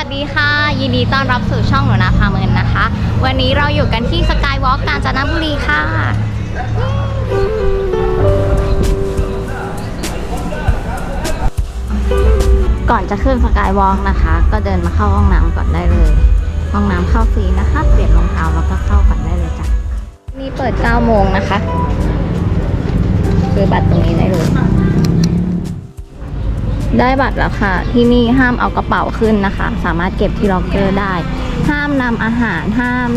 ัสดีค่ะ ยินดีต้อนรับสู่ช่องหนูนาพาเมินนะคะ วันนี้เราอยู่กันที่สกายวอล์กกาญจนบุรีค่ะ ก่อนจะขึ้นสกายวอล์กนะคะ ก็เดินมาเข้าห้องน้ำก่อนได้เลย ห้องน้ำเข้าฟรีนะคะ เปลี่ยนรองเท้าแล้วก็เข้าก่อนได้เลยจ้ะนี่เปิด9โมงนะคะซื้อบัตรตรงนี้ได้เลย ได้บัตรแล้วค่ะ ที่นี่ห้ามเอากระเป๋าขึ้นนะคะ สามารถเก็บที่ล็อกเกอร์ได้ ห้ามนำอาหารห้าม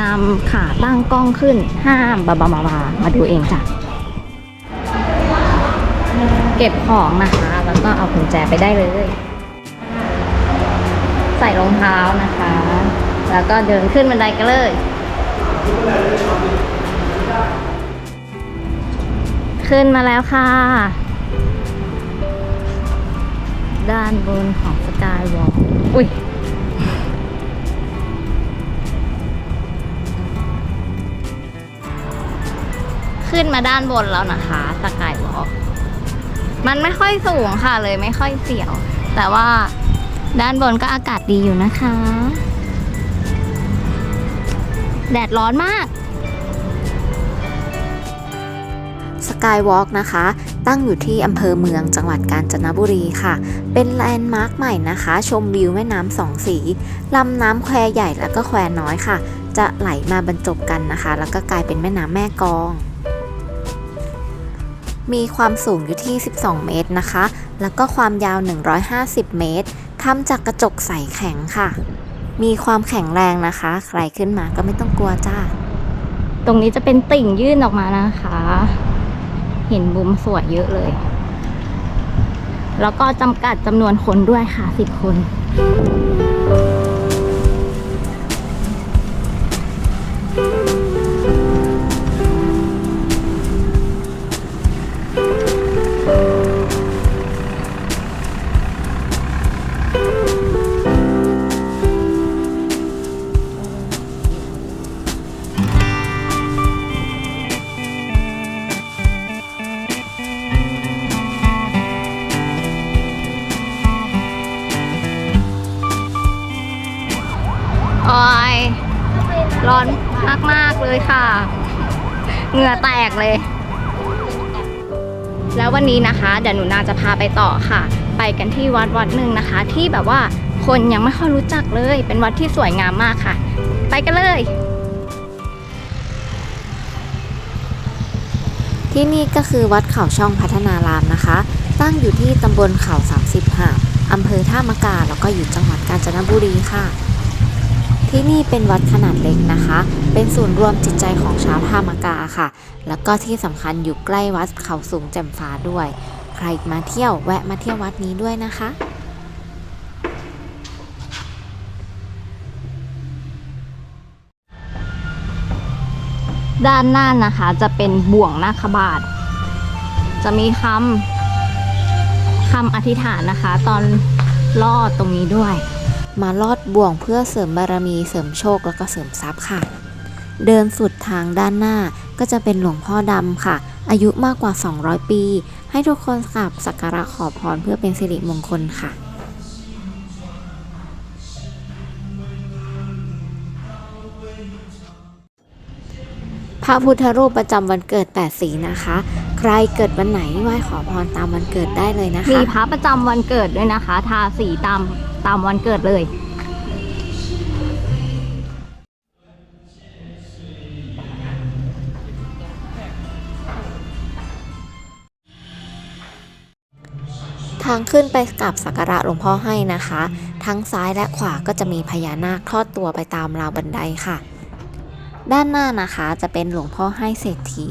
นำขาตั้งกล้องขึ้น ห้ามบาบาบาบามาดูเองจ้ะเก็บของนะคะ แล้วก็เอากุญแจไปได้เลย ใส่รองเท้านะคะ แล้วก็เดินขึ้นบันไดกันเลย ขึ้นมาแล้วค่ะ ด้านบนของสกายวอล์กอุ้ยขึ้นมาด้านบนแล้วนะคะสกายวอล์กมันไม่ค่อยสูงค่ะเลยไม่ค่อยเสียว แต่ว่าด้านบนก็อากาศดีอยู่นะคะ แดดร้อนมาก กายวอล์กนะคะ ตั้งอยู่ที่อำเภอเมืองจังหวัดกาญจนบุรีค่ะ เป็นแลนด์มาร์คใหม่นะคะ ชมวิวแม่น้ำสองสีลำน้ำแควใหญ่แล้วก็แควน้อยค่ะ จะไหลมาบรรจบกันนะคะ แล้วก็กลายเป็นแม่น้ำแม่กอง มีความสูงอยู่ที่ 12 เมตรนะคะ แล้วก็ความยาว 150 เมตรทำจากกระจกใสแข็งค่ะ มีความแข็งแรงนะคะ ใครขึ้นมาก็ไม่ต้องกลัวจ้าตรงนี้จะเป็นติ่งยื่นออกมานะคะ เห็นบุมสวยเยอะเลย แล้วก็จำกัดจำนวนคนด้วยค่ะสิบคน โอ้ยร้อนมากๆเลยค่ะ เหงื่อแตกเลย แล้ววันนี้นะคะ เดี๋ยวหนูนาจะพาไปต่อค่ะ ไปกันที่วัดวัดหนึ่งนะคะ ที่แบบว่าคนยังไม่ค่อยรู้จักเลย เป็นวัดที่สวยงามมากค่ะ ไปกันเลย ที่นี่ก็คือวัดเขาช่องพัฒนารามนะคะ ตั้งอยู่ที่ตำบลเขา 30หาอำเภอท่ามะกาแล้วก็อยู่จังหวัดกาญจนบุรีค่ะ ที่นี่เป็นวัดขนาดเล็กนะคะ เป็นศูนย์รวมจิตใจของชาวท่ามะกาค่ะ แล้วก็ที่สำคัญอยู่ใกล้วัดเขาสูงแจ่มฟ้าด้วย ใครมาเที่ยวแวะมาเที่ยววัดนี้ด้วยนะคะด้านหน้านะคะจะเป็นบ่วงนาคบาท จะมีคำคำอธิษฐานนะคะ ตอนลอดตรงนี้ด้วย มาลอดบ่วงเพื่อเสริมบารมีเสริมโชคแล้วก็เสริมทรัพย์ค่ะ เดินสุดทางด้านหน้าก็จะเป็นหลวงพ่อดำค่ะ อายุมากกว่า 200 ปี ให้ทุกคนกราบสักการะขอพรเพื่อเป็นสิริมงคลค่ะพระพุทธรูปประจำวันเกิด 8 สีนะคะ ใครเกิดวันไหนไหว้ขอพรตามวันเกิดได้เลยนะคะ มีพระประจำวันเกิดด้วยนะคะ ทาสีตามตามวันเกิดเลย ทางขึ้นไปกราบสักการะหลวงพ่อให้นะคะ ทั้งซ้ายและขวาก็จะมีพญานาคทอดตัวไปตามราวบันไดค่ะ ด้านหน้านะคะจะเป็นหลวงพ่อให้เศรษฐี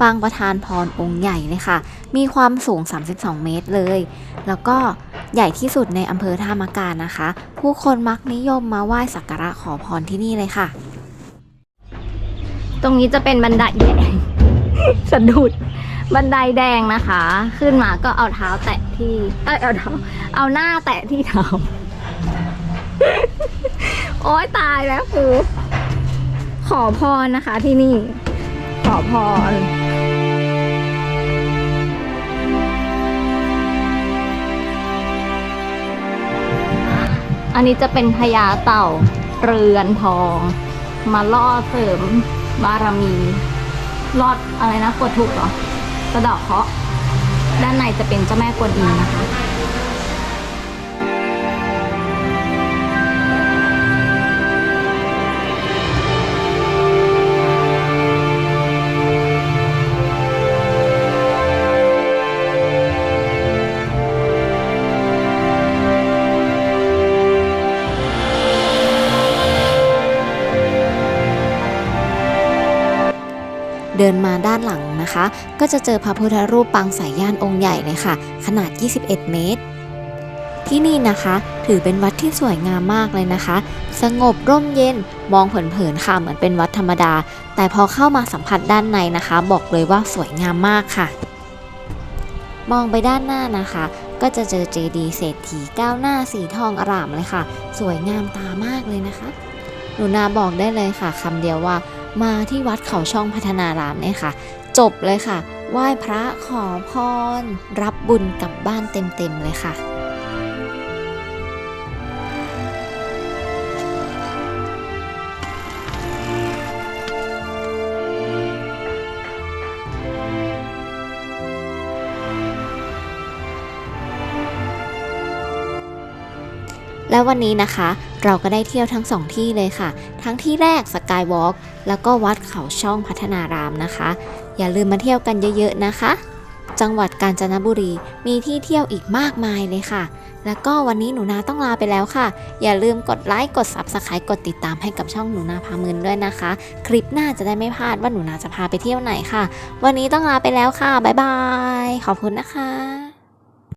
ปางประธานพรองค์ใหญ่เลยค่ะ มีความสูง 32 เมตรเลย แล้วก็ใหญ่ที่สุดในอำเภอท่ามะกานะคะ ผู้คนมักนิยมมาไหว้สักการะขอพรที่นี่เลยค่ะ ตรงนี้จะเป็นบันไดแดง สะดุด บันไดแดงนะคะ ขึ้นมาก็เอาเท้าแตะที่เอ้ยเอาเท้าเอาหน้าแตะที่เท้า โอ๊ยตายแล้วครู ขอพรนะคะที่นี่ ขอพรอันนี้จะเป็นพญาเต่าเรือนทอง มาล่อเสริมบารมีรอดอะไรนะกดถูกเหรอสะดอกเคาะด้านในจะเป็นเจ้าแม่กวนอิมนะคะ เดินมาด้านหลังนะคะ ก็จะเจอพระพุทธรูปปางสายย่านองค์ใหญ่เลยค่ะ ขนาด 21 เมตร ที่นี่นะคะ ถือเป็นวัดที่สวยงามมากเลยนะคะ สงบร่มเย็นมองเผินๆค่ะเหมือนเป็นวัดธรรมดา แต่พอเข้ามาสัมผัสด้านในนะคะ บอกเลยว่าสวยงามมากค่ะ มองไปด้านหน้านะคะ ก็จะเจอเจดีย์เศรษฐีก้าวหน้าสีทองอร่ามเลยค่ะ สวยงามตามากเลยนะคะหนูนาบอกได้เลยค่ะคำเดียวว่า มาที่วัดเขาช่องพัฒนารามเนี่ยค่ะ จบเลยค่ะ ไหว้พระขอพร รับบุญกลับบ้านเต็มๆเลยค่ะ แล้ววันนี้นะคะ เราก็ได้เที่ยวทั้งสองที่เลยค่ะ ทั้งที่แรกสกายวอล์กแล้วก็วัดเขาช่องพัฒนารามนะคะ อย่าลืมมาเที่ยวกันเยอะๆนะคะ จังหวัดกาญจนบุรีมีที่เที่ยวอีกมากมายเลยค่ะ แล้วก็วันนี้หนูนาต้องลาไปแล้วค่ะ อย่าลืมกดไลค์กด Subscribe กดติดตามให้กับช่องหนูนาพาเมินด้วยนะคะ คลิปหน้าจะได้ไม่พลาดว่าหนูนาจะพาไปเที่ยวไหนค่ะ วันนี้ต้องลาไปแล้วค่ะบ๊ายบายขอบคุณนะคะ